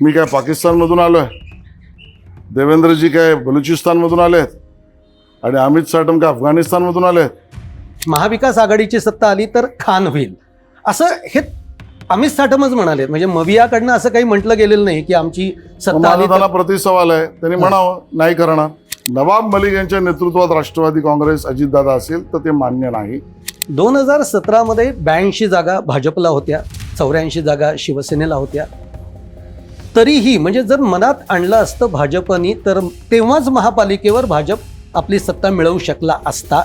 मी काय पाकिस्तानमधून आलो आहे देवेंद्रजी काय बलुचिस्तानमधून आले आहेत आणि अमित साटम काय अफगाणिस्तानमधून आले आहेत महाविकास आघाडीची सत्ता आली तर खान होईल. असं हे अमित साठमच म्हणाले म्हणजे मवियाकडनं असं काही म्हटलं गेलेलं नाही की आमची सत्ता माझा आली त्याला तर प्रतिसवाल आहे. त्यांनी म्हणावं नाही करणार. नवाब मलिक यांच्या नेतृत्वात राष्ट्रवादी काँग्रेस अजितदादा असेल तर ते मान्य नाही. दोन हजार सतरामध्ये ब्याऐंशी जागा भाजपला होत्या चौऱ्याऐंशी जागा शिवसेनेला होत्या. तरीही म्हणजे जर मनात आणलं असतं भाजपनी तर तेव्हाच महापालिकेवर भाजप आपली सत्ता मिळवू शकला असता.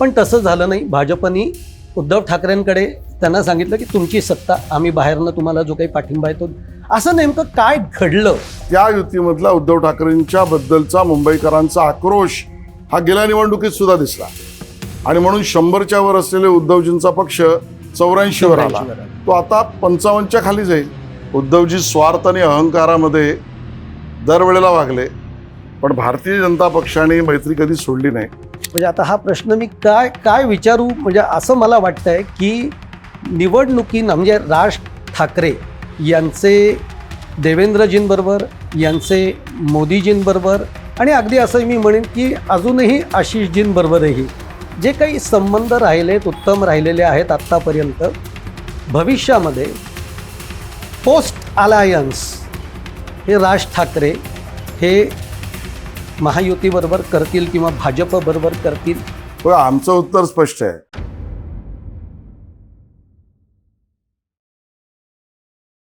पण तसं झालं नाही. भाजपनी उद्धव ठाकरेंकडे त्यांना सांगितलं की तुमची सत्ता आम्ही बाहेरनं तुम्हाला जो काही पाठिंबा आहे तो असं नेमकं काय घडलं? त्या युतीमधला उद्धव ठाकरेंच्या बद्दलचा मुंबईकरांचा आक्रोश हा गेल्या निवडणुकीत सुद्धा दिसला. आणि म्हणून शंभरच्या वर असलेले उद्धवजींचा पक्ष 84 वर आला. तो आता पंचावन्नच्या खाली जाईल. उद्धवजी स्वार्थ आणि अहंकारामध्ये दरवेळेला वागले पण भारतीय जनता पक्षाने मैत्री कधी सोडली नाही. म्हणजे आता हा प्रश्न मी काय काय विचारू? म्हणजे असं मला वाटतंय की निवडणुकीनं म्हणजे राज ठाकरे यांचे देवेंद्रजींबरोबर यांचे मोदीजींबरोबर आणि अगदी असं मी म्हणेन की अजूनही आशिषजींबरोबरही जे काही संबंध राहिलेत उत्तम राहिलेले आहेत आत्तापर्यंत भविष्यामध्ये पोस्ट अलायन्स हे राज ठाकरे हे महायुतीबरोबर करतील किंवा भाजपबरोबर करतील? आमचं उत्तर स्पष्ट आहे.